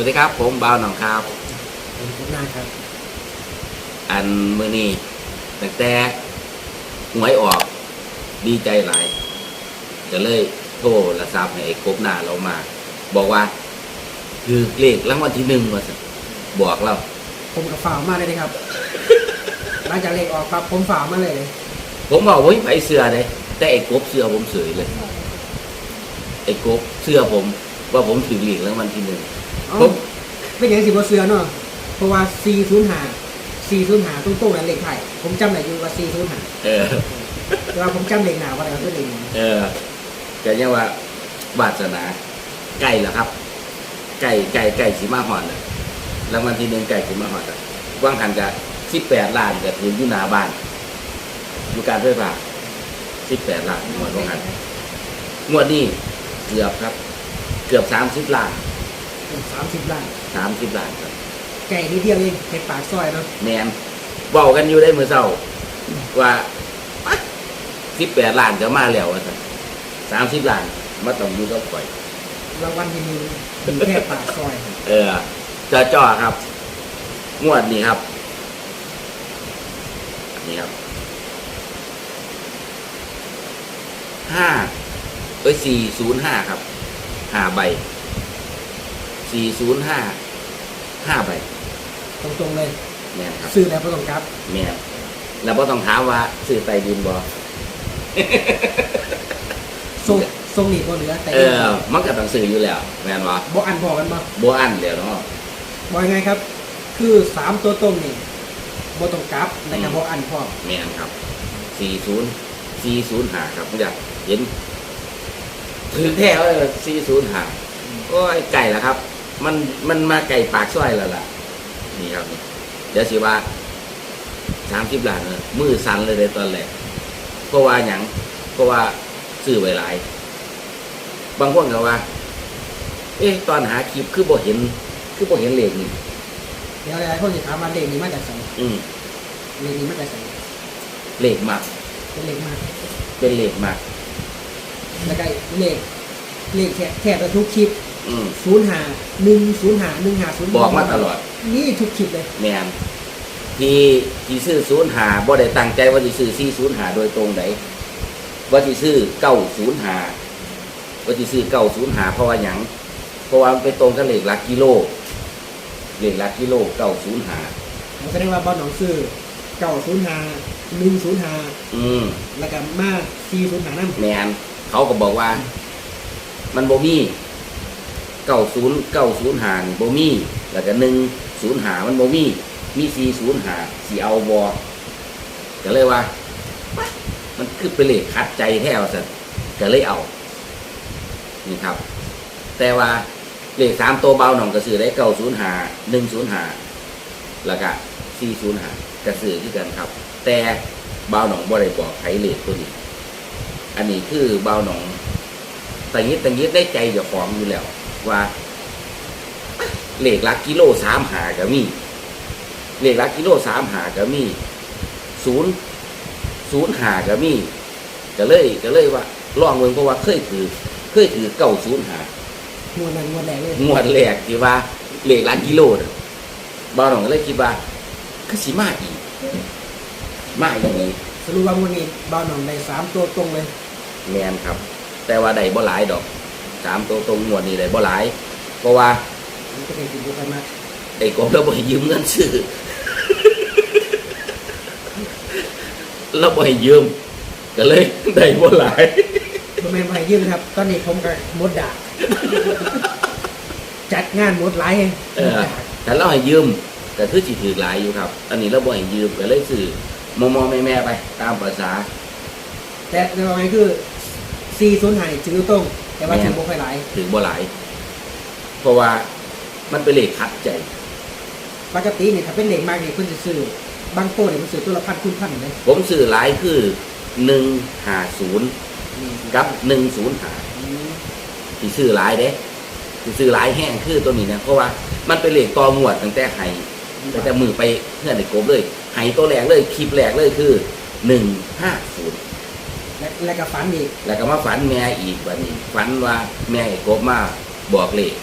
วัสดีครับผมบ่าวหนองครับผมคุณหน้าครับ อันมือนี้ตั้งแต่หวยออกดีใจหลายก็เลยโทรละทราบให้ไอ้กบหน้าเรามา บอกว่า คือเลขรางวัลที่หนึ่งว่าสิบอกเราผมกับฝ่าวมากเลยนะครับ หลังจากเลขออกครับ ผมฝ่าวมาเลยเลย ผมบอกว่าไผเสือเลยแต่ไอ้กบเสือผมเสยเลย ไอ้กบเสือผม ว่าผมถือเลขรางวัลที่หนึ่ง เอ้าผมไม่อย่างสิบเสือเนาะเพราะว่า4 0 5 4 0 5ตรงๆนั่นเลขไทยผมจำได้อยู่ว่า4 0 5เออ แต่ว่าผมจำเลขหนาว่าอะไรก็คือเลขหนึ่งเออก็ยังว่าวาสนาไก่แล้วครับ ไก่ไก่ไก่สีมาหอนเลยรางวัลที่หนึ่งไก่สีมาหอนอะว่างหันกับสิบแปดล้านกับถืออยู่หน้าบ้านอยู่การไฟฟ้าสิบแปดล้านงวดว่างหันงวดนี้เกือบครับ เกือบสามสิบล้าน สามสิบล้านสามสิบล้านครับไก่นิดเดียวเองเห็ดปากซอยเนาะแมนบอกกันอยู่ได้เมื่อเช้า ว่าสิบแปดล้านจะมาแล้วสามสิบล้านมาต้องอยู่กับข่อยรางวัลที่หนึ่งมีแค่ปากซอย เออจอจ่อครับ งวดนี้ครับ นี่ครับห้าเอ้ยสี่ศูนย์ห้าครับห้าใบ สี่ศูนย์ห้าห้าใบตรงๆเลย แม่นครับซื้อแล้วก็ต้องกลับ แม่นแล้วก็ต้องถามว่าซื้อไตดินบอทรงทรงหนีบ่เหลือแต่เออ มันก็ต้องซื้ออยู่แล้ว แม่นบอบ่อันพอกันบ่บัอันเดี๋ยวเนาะบอกยังไงครับ คือสามตัวตรงนี่บ่ต้องกลับและก็บ่อันพอแม่นครับสี่ศูนย์สี่ศูนย์หาครับผมอยากเห็นถือแท้เลยสี่ศูนย์หาโอ้ยไก่ละครับ มันมันมาไก่ปากซอยแล้วล่ะ นี่ครับนี่เดี๋ยวสิว่าสามสิบล้านเลยมือสั่นเลยในตอนแรกเพราะว่าหยังเพราะว่าซื้อไว้หลาย บางคนก็ว่า เอ๊ะ ตอนหาคลิปคือบ่เห็น คือบ่เห็นเลขนี่เดี๋ยวหลายๆคนสิถามว่าเลขนี้มาจากไสอืมเลขนี้มาจากไสเลขมากเป็นเลขมากเป็นเลขมากแล้วก็เลขเลขแค่แค่ทุกคลิป อืม05 105 150บอกมาตลอด นี่ทุกคลิปเลย แมนที่ที่ซื้อศูนย์หาบ่ได้ตั้งใจว่าสิซื้อสี่ศูนย์หาโดยตรงไหนว่าสิซื้อเก้าศูนย์หาว่าสิซื้อเก้าศูนย์หาเพราะว่าหยังเพราะว่ามันไปตรงกับเลขหลักกิโลเลขหลักกิโลเก้าศูนย์หาแสดงว่าบ่หนองซื้อ905 105อืมแล้วก็มา405นำแมนเขาก็บอกว่า มันบ่มี เก้าศูนย์เก้าศูนย์หานี่บ่มีแล้วก็หนึ่งศูนย์หามันบ่มีมีสี่ศูนย์หาสี่เอาบอก็เลยว่า มันคือเป็นเลขขัดใจแท้ว่าสันก็เลยเอา นี่ครับ แต่ว่าเลขสามตัวเบาหน่องกระสือได้เก้าศูนย์หาหนึ่งศูนย์หาแล้วก็สี่ศูนย์หากระสือที่กันครับ แต่เบาหน่องบ่ได้บอกใครเลขตัวนี้ อันนี้คือเบาหน่องแตังยิดตังยิดได้ใจเจ้าของอยู่แล้ว ว่าเลขหลักกิโลสามหาก็มีเลขหลักกิโลสามหาก็มีศูนย์ศูนย์หาก็มีก็เลยก็เลยว่าลองเมืองเพราะว่าเคยถือเคยถือเก้าศูนย์หางวดนั้นงวดแรกเลยงวดแรกที่ว่าเลขหลักกิโลน่ะบ้านหนองก็เลยคิดว่าคือสิมาอีกมาอย่างนี้สรุปว่างวดนี้บ่หนองได้สามตัวตรงเลยแมนครับ แต่ว่าได้บ่หลายดอก สามตัวตรงงวดนี้ได้บ่หลาย เพราะว่ามันก็เป็นสิ่งที่ไปมาไอ้กบเราบ่ให้ยืมเงินซื้อ เราบ่ให้ยืม ก็เลยได้บ่หลาย บ่แม่นบ่ให้ยืมครับ ตอนนี้ผมก็หมดดากจัดงานหมดหลายแฮงเอหมดอดากแต่เราให้ยืมก็คือสิถือหลายอยู่ครับ อันนี้เราบ่ให้ยืมก็เลยซื้อมอมอแม่แม่ๆไป ตามภาษา แต่ในว่าไงคือ405นี่ถือตรง แต่ว่าแม่นถือบ่ค่อยหลายถือบ่หลาย เพราะว่ามันเป็นเลขคัดใจปกตินี่ถ้าเป็นเลขมากนี่เพิ่นสิซื้อบางตัวนี่มันซื้อตัวละพันคูณพันเลยผมซื้อหลายคือหนึ่งหาศูนย์กับหนึ่งศูนย์หาอืมที่ซื้อหลายเด้ที่ซื้อหลายแห้งคือตัวนี้นะเพราะว่ามันเป็นเลขต่องวดตั้งแต่ไห้ตั้งแต่มือไปเพื่อนในกบเลยไห้ตัวแรกเลยคลิปแรกเลยคือหนึ่งห้าศูนย์ และและก็ฝันอีกแล้วก็มาฝันแม่อีกวันนี้ฝันว่าแม่ไอ้กบมาบอกเลข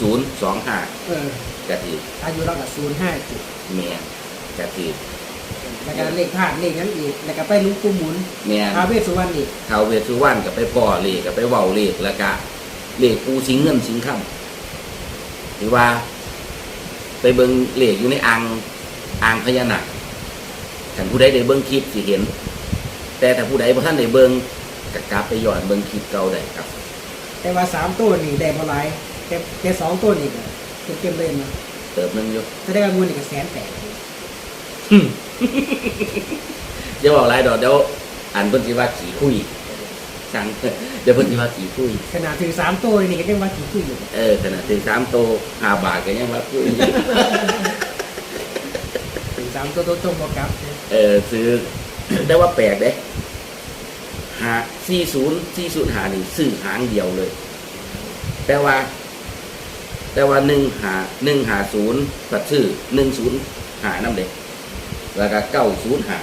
ศูนย์สองห้าเออกระถืออายุเรากับศูนย์ห้าจุดแมนกระถือแล้วก็เลขธาตุเลขนั้นอีกแล้วก็ไปหลุงปู่หมุนแมนท้าวเวสสุวรรณอีกท้าวเวสสุวรรณกับไปพ่อเลขกับไปเว้าเลขแล้วก็เลขปูสิงเงินสิงคำหรือว่า ไปเบิงเลขอยู่ในอ่างอ่างพญานาคถ้าผู้ใดได้เบิงคลิปสิเห็น แต่ถ้าผู้ใดบ่ท่านได้เบิงก็กลับไปย้อนเบิงคลิปเก่าได้ครับ แต่ว่าสามตัวนี่ได้มาหลายแต่แต่สองตัวนี่ก็เต็มๆเลยนะเติบนึงอยู่ถ้าได้เงินนี่ก็แสนแปดเดี๋ยวบอกหลายดอกเดี๋ยวอันเพิ่นสิว่าขี่คุยสั่งเดี๋ยวเพิ่นสิว่าขี่คุย ขนาดถึงสามตัวนี่ก็ยังว่ากี่คุยอยู่เออขนาดถึงสามโตห้าบาทก็ยังว่าคุยถึงสามตัวตัวตรงบอกครับ เออซื้อ ได้ว่าแปลกเด้หาสี่ศูนย์สี่ศูนย์หานี่ซื้อหางเดียวเลย แต่ว่า แต่ว่าหนึ่งหาหนึ่งหาศูนย์ผัดชื่อหนึ่งศูนย์หาน้ำเด็กแล้วก็เก้าศูนย์หา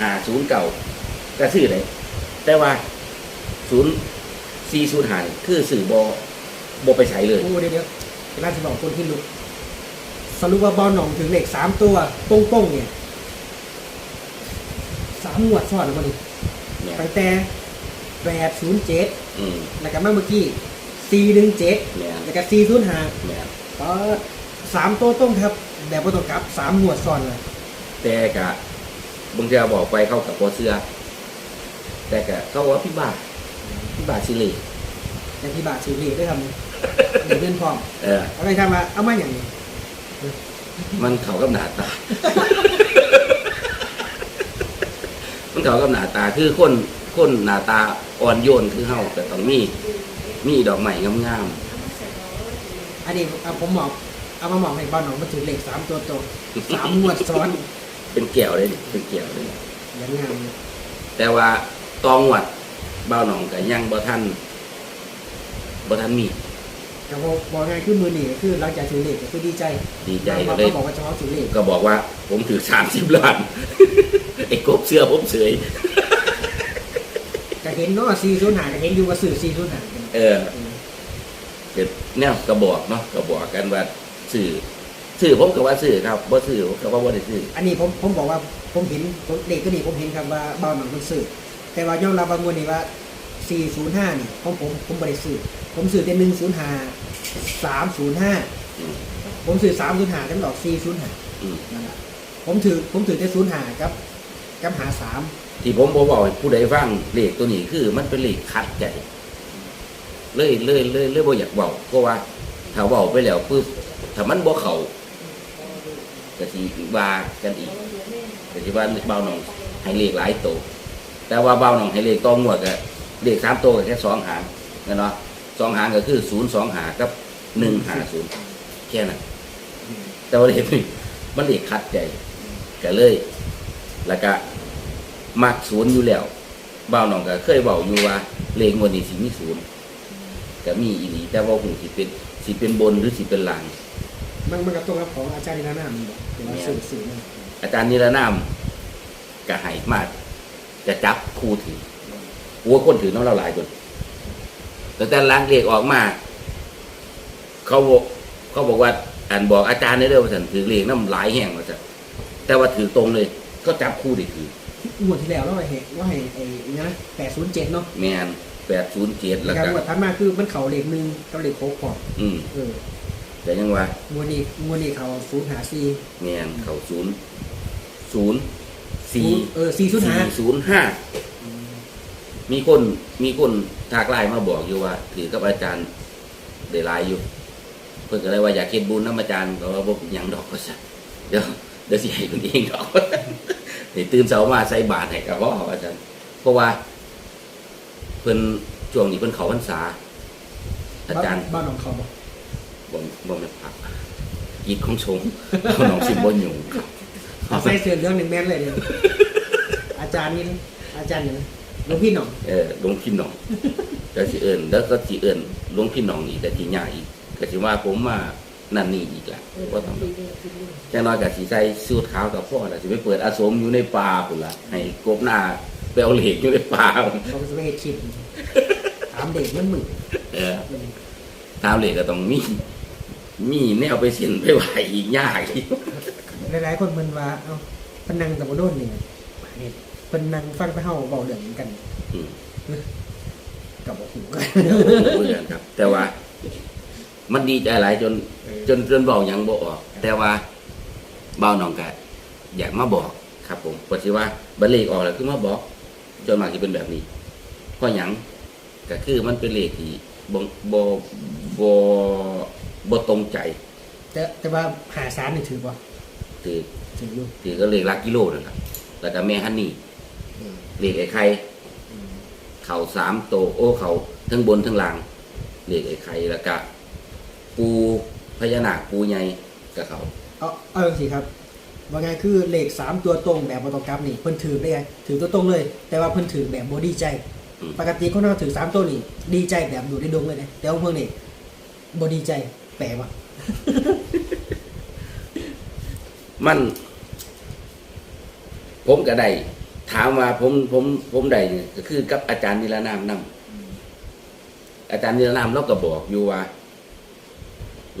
หาศูนย์เก่าก็ซื้อเลยแต่ว่าศูนย์สี่ศูนย์หานี่คือสื่อบอบไปใช้เลยโอ้เดี๋ยวเดี๋ยวเวลาจะบอกคนที่ลุกสรุปว่าบอลหนองถึงเลขสามตัวโป้งๆเนี่ย สามหมวดซ้อนมาดิเนี่ยไปแต่แปดศูนย์เจ็ดอืมแล้วก็มาเมื่อกี้สี่หนึ่งเจ็ดเนี่ยแล้วก็สี่ศูนย์ห้าเนี่ยก็สามตัวต้องครับแบบบ่ต้องกลับสามหมวดซ้อนเลยแต่กะบางทีบอกไปเข้ากับพอเสื้อ แต่กะเขาว่าพี่บ้าพี่บ้าชิลีอย่างที่บาทสีเหลได้ทำเดี๋ยวเงินพร้อมเออเอาไปทำมาเอามาอย่างนี้มันเขากับหนาตา มันเขากับหนาตาคือคนคนหนาตาอ่อนโยนคือเฮาแต่ต้องมีมีดอกไม้งามอันนี้เอาผมหมอบเอามาหมอบให้บอลหนองมาถึงเลขสามตัวตรงสามหมวดซ้อนๆเป็นแก้วเลยนี่เป็นแก้วเลย อย่างงามเลยแต่ว่าตองหวัดเบ้าหนองกับยังบ่ทันบ่ทันมี แต่พอบอกไงคือมือหนีก็คือหลังจากถึงเลขก็คือดีใจดีใจก็ก็เลย บอกว่าเฉพาะถึงเลขก็บอกว่าผมถือสามสิบล้านไอ้กบเสื้อผมเฉยก็เห็นเนาะซีซูนหาก็เห็นอยู่ว่าสื่อซีซูนหาเออเป็นแนวกระบอกเนาะกระบอกกันว่าสื่อสื่อผมก็ว่าสื่อครับบ่สื่อผมก็ว่าบ่ได้สื่ออันนี้ผมผมบอกว่าผมเห็นเลขก็ดีผมเห็นครับว่าบอลหนองมันสื่อแต่ว่ายอมรับบางวันนี่ว่า 405นี่ของผมผมบริสื่อผมสื่อแต่105 305อืมผมสื่อ305กันดอก405อืมนั่นแหละผมถือผมถือแต่05กับกับหา3ที่ผมบ่บอกให้ผู้ใดฟังเลขตัวนี้คือ มันเป็นเลขคัดใจเลยเลยเลยเลยบ่อยากเว้าเพราะว่าถ้าเว้าไปแล้วปึ๊บถ้ามันบ่เข้าก็สิว่ากันอีกก็สิว่าเบาหนองให้เลขหลายโตวแต่ว่าเบาหนองให้เลขตองงวดก็ เลขสามโตวก็แค่สองหางนั่นเนาะสองหางก็คือศูนย์สองหากับหนึ่งหาศูนย์แค่นั้นแต่ว่าเลขนี่มันเลขคัดใจก็เลย แล้วก็มักศูนย์อยู่แล้วบ่าวน้องก็เคยบอกอยู่ว่าเลขงวดนี้สิมีศูนย์ก็มีอีหลีแต่ว่าหูสิเป็นสิเป็นบนหรือสิเป็นล่างมันมันกับตรงกับของอาจารย์นิรนามนี่บอกเดี๋ยวเราสื่อสื่อมาอาจารย์นิรนามก็ให้มากจะจับคู่ถือ หัวคนถือน้องเราหลายคนแต่แต่ล้างเลขออกมา เขาบอกเขาบอกว่าอ่านบอกอาจารย์ในเรื่องว่าสันถือเลขน้ำหลายแห่งว่าสันแต่ว่าถือตรงเลย ก็จับคู่ได้ถืองวดที่แล้วเราให้ว่าให้ไอ้นี่นะ807เนาะแมนแปดศูนย์เจ็ดแล้แล้ววก็ก็งวดถัดมาคือมันเข่าเลขหนึ่งกับเลขโค้กพร้อมอืมเออแต่ยังว่างวดนี้งวดนี้เขาศูนย์หาซีแมนเขาศูนย์ศูนย์สี่เออสี่ศูนย์หาสี่ศูนย์ห้า มีคนมีคนทากไลน์มาบอกอยู่ว่า ถือกับอาจารย์ได้ไลน์อยู่ เพิ่นก็เลยว่าอยากเฮ็ดบุญน้ำอาจารย์ก็ว่าบ่เป็นหยังดอกก็ซะเดี๋ยวเดี๋ยวสิให้เพิ่นเองดอกให้ตื่นเช้ามาใส่บาตรให้กับพ่ออาจารย์เพราะว่า เพิ่นช่วงนี้เพิ่นเขาพรรษา อาจารย์บ้านของเขาบอกบ่บ่แม่นผักอีกของชงเอาน้องสิบ่ยุ่งครับใส่เสื้อเหลืองหนึ่งแม่นเลยเนี่ยอาจารย์นี่นะอาจารย์เนี่ยนะ หลวงพี่หน่องเออหลวงพี่หน้องก็สิเอิ้นแล้วก็สิเอิ้นหลวงพี่หน้องอีกแต่สิยากอีกก็สิว่าผมมานั่นนี่อีกแหละบ่ต้องจังน้อยก็สิใส่สูทขาวกับพ่อแล้วสิไปเปิดอาสมอยู่ในป่าพุ่นล่ะให้กบหน้าไปเอาเหล็กอยู่ในป่าเขาจะไม่ให้คิดถามเด็กมันมึงเออถามเหล็กก็ต้องมี มีแนวไปเส้นไปไหวอีกยากอีกหลายๆคนมันว่า เอ้าเพนนังตะบโดนเนี่ยนี่ เพนนังฟังไปเฮาเบาเรื่องกันอืมกับบอกหูกันเหมือนกันครับ แต่ว่า มันดีใจหลายจน จนจนบอกหยังบอกออก แต่ว่าเบาหนองกะอยากมาบอกครับผมเพราะที่ว่าบัตรเลขออกแล้วคือมาบอกจนมากจะเป็นแบบนี้เพราะหยังก็คือมันเป็นเลขที่บ่บ่บ่บ่ตรงใจ แต่แต่ว่าหาสารนี่ถือป่ะถือถืออยู่ถือก็เลขหลักกิโลนั่นแหละแล้วก็แม่ฮันนี่ อืมเลขไอ้ไข่อืมเข่าสามโตวโอ้เข่าทั้งบนทั้งล่างเลขไอ้ไข่แล้วก็ปูพญานาคปูใหญ่กับเขาเอาเอาสิครับว่าไงคือเลขสามตัวตรงแบบบตองกลับนี่เพิ่นถือได้ไงถือตัวตรงเลย แต่ว่าเพิ่นถือแบบบดีใจอืมปกติคนเราถือสามตัวนี่ดีใจแบบดูได้ดงเลยนะแต่ว่าเพิ่งนี่บดีใจแปลว่ามัน ผมก็ได้ ถามว่าผมผมผมได้เนี่ยก็คือกับอาจารย์นิรนามนำอาจารย์นิรนามเราก็บอกอยู่ว่า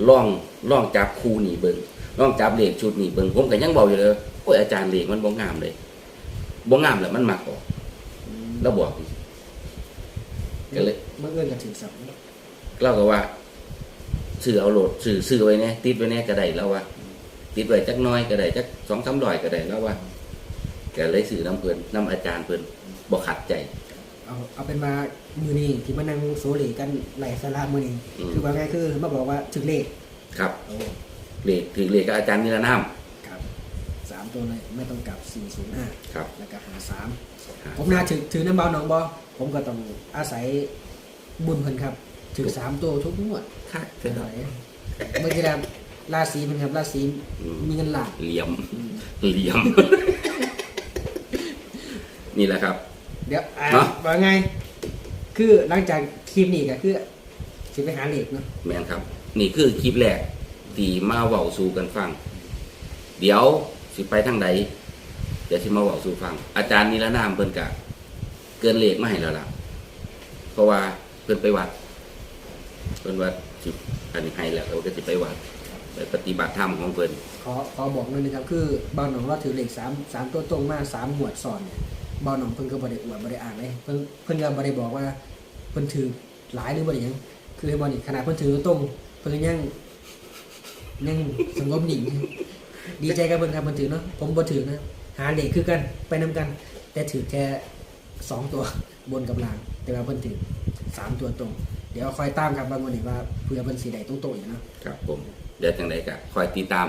ลองลองจับคู่นี่เบิ่งลองจับเลขชุดนี่เบิ่งผมก็ยังบอกอยู่เลยโอ้ยอาจารย์เลขมันบ่งามเลยบ่งามแล้วมันมักออกเราบอกอยู่ก็เลยเมื่อเอื้อนกันถือสับเราก็ว่าซื้อเอาโหลดซื้อซื้อไว้เนี่ยติดไว้เนี่ยก็ได้แล้วว่าติดไว้จักหน้อยก็ได้จักสองสามร้อยก็ได้แล้วว่า ก็เลยซื้อน้ำเพิ่นน้ำอาจารย์เพิ่นบ่ขัดใจ เอาเอาเป็นมามือนี้ที่มานั่งโซเลกันไหลสาระมือนี้อืม คือว่าไงคือมาบอกว่าถึงเลขครับโอ้เลขถือเลขกับอาจารย์นิรนามครับสามตัวเลยไม่ต้องกลับสี่ศูนย์ห้าครับแล้วก็หาสามครับผมน่าถือถือน้ำเบาหนองบอผมก็ต้องอาศัยบุญเพิ่นครับถือสามตัวทุกงวดคักเท่าไหร่เมื่อกี้แล้วราศีมันครับราศีอืมมีเงินหลากเหลี่ยม เหลี่ยม นี่แหละครับ เดี๋ยวอ่าเนาะว่าไง คือหลังจากคลิปนี้ก็คือสิไปหาเหล็กเนาะแม่นครับ นี่คือคลิปแรกที่มาเว้าสู่กันฟัง เดี๋ยวสิไปทางใดเดี๋ยวสิมาเว้าสู่ฟัง อาจารย์นิรนามเพิ่นกะ เกินเลขมาให้แล้วล่ะ เพราะว่าเพิ่นไปวัด เพิ่นว่าสิอันนี้ให้แล้วเขาก็สิไปวัดไปปฏิบัติธรรมของเพิ่นขอขอบอกเลยนะครับ คือเบาหนองว่าถือเหล็กสามสามตัวตรงมาสามหมวดซ้อนเนี่ยเบาหนองเพิ่นก็บริอวดบริอ่านเลยเพิ่นเพิ่นก็บริบอกว่าเพิ่นถือหลายหรือบริยังคือให้บอลนี่ขนาดเพิ่นถือตัวตรงเพิ่นก็ยังยังสงบหนิ่งดีใจกับเพิ่นครับเพิ่นถือเนาะผมบ่ถือนะหาเหล็กคือกันไปนํกัน แต่ถือแค่สองตัวบนกับล่าง แต่ว่าเพิ่นถือสามตัวตรง เดี๋ยวคอยตามครับบางวันนี้ว่าเพื่อเพิ่นสีใดตรงๆอย่างเนาะครับผมเดี๋ยวจังใดก็คอยติดตาม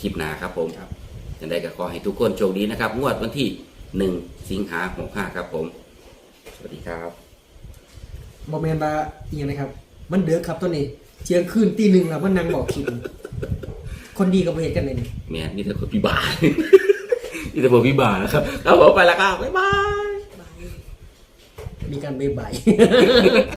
คลิปหน้าครับผมครับจังใดก็ขอให้ทุกคนโชคดีนะครับ งวดวันที่ หนึ่งสิงหาหกห้าครับผม สวัสดีครับบอแมนว่าอหย่างไรครับ มันเดือครับตัวนี้เชียงคืนตีหนึ่งแล้วมันนั่งบอกคิดคนดีกับเหตุกันเลยนี่แม่นี่แต่คนพิบาล นี่แต่คนพิบาลนะครับครับผมไปแล้วครับบ๊ายบาย มีการเบยบาย